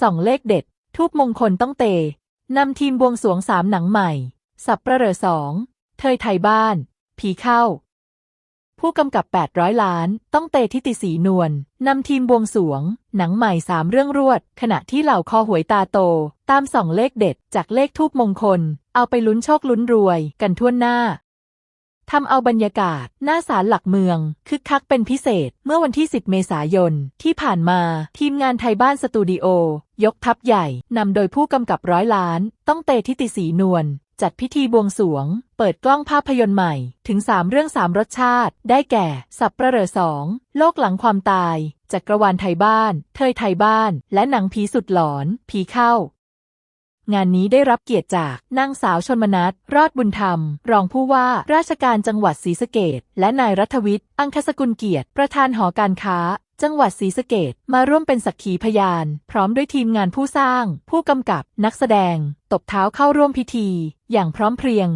ส่องเลขเด็ด ทูบมงคลต้องเตนำทีมบวงสวงสามหนังใหม่ สับประเรอสองเทยไทยบ้าน ผีเข้า ผู้กำกับ 800 ล้าน ต้องเตทิติสีนวลนำทีมบวงสวง หนังใหม่สามเรื่องรวด ขณะที่เหล่าคอหวยตาโต ตามส่องเลขเด็ด จากเลขทูบมงคล เอาไปลุ้นโชคลุ้นรวย กันทั่วหน้า ทำเอาบรรยากาศ หน้าศาลหลักเมือง คึกคักเป็นพิเศษเมื่อวันที่ 10 เมษายน ที่ผ่านมา ทีมงานไทยบ้านสตูดิโอ ยกทัพใหญ่ นำโดยผู้กำกับร้อยล้าน ต้องเตทิติสีนวลจัดพิธีบวงสวง เปิดกล้องภาพยนตร์ใหม่ ถึง 3 เรื่อง 3 รสชาติ ได้แก่ สับประเหร่อสอง โลกหลังความตาย จักรวาลไทยบ้าน เทยไทยบ้าน และหนังผีสุดหลอน ผีเข้า งานนี้ได้รับเกียรติจากนางสาวชนมนัสรอดบุญธรรม รองผู้ว่าราชการจังหวัดศรีสะเกดและนายรัฐวิทย์ อังคสกุลเกียรติ ประธานหอการค้า จังหวัดศรีสะเกดมาร่วมเป็นสักขีพยาน พร้อมด้วยทีมงานผู้สร้าง ผู้กำกับนักแสดง ตบเท้าเข้าร่วมพิธี อย่างพร้อมเพรียง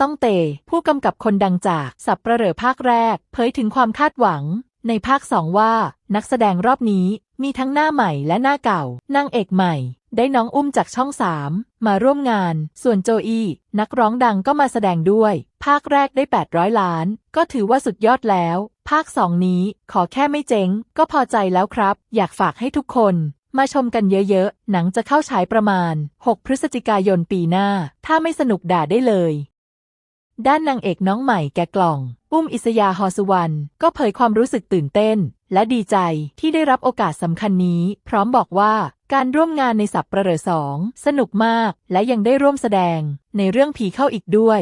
ต้องเต ผู้กำกับคนดังจากสับประเหร่อภาคแรก เผยถึงความคาดหวัง ในภาคสองว่า นักแสดงรอบนี้มีทั้งหน้าใหม่และหน้าเก่า นางเอกใหม่ ได้น้องอุ้มจากช่องสามมาร่วมงาน ส่วนโจอี้นักร้องดังก็มาแสดงด้วย ภาคแรกได้ 800 ล้าน ก็ถือว่าสุดยอดแล้ว ภาคสองนี้ขอแค่ไม่เจ๊ง ก็พอใจแล้วครับ อยากฝากให้ทุกคน มาชมกันเยอะๆ หนังจะเข้าฉายประมาณ 6 พฤศจิกายนปีหน้า ถ้าไม่สนุกด่าได้เลย ด้านนางเอกน้องใหม่แกกล่อง อุ้มอิสยาฮอสุวรรณก็เผยความรู้สึกตื่นเต้น และดีใจที่ได้รับโอกาสสำคัญนี้ พร้อมบอกว่าการร่วมงานในสับประเรอสองสนุกมาก และยังได้ร่วมแสดงในเรื่องผีเข้าอีกด้วย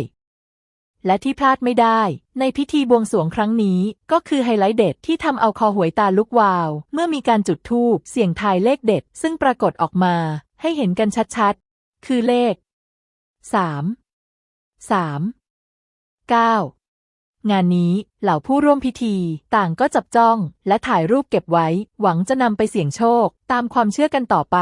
และที่พลาดไม่ได้ ในพิธีบวงสรวงครั้งนี้ ก็คือไฮไลท์เด็ดที่ทำเอาคอหวยตาลุกวาว เมื่อมีการจุดธูปเสี่ยงทายเลขเด็ด ซึ่งปรากฏออกมา ให้เห็นกันชัดๆ คือเลข 3 3 9 งานนี้เหล่าผู้ร่วมพิธี ต่างก็จับจ้อง และถ่ายรูปเก็บไว้ หวังจะนำไปเสี่ยงโชค ตามความเชื่อกันต่อไป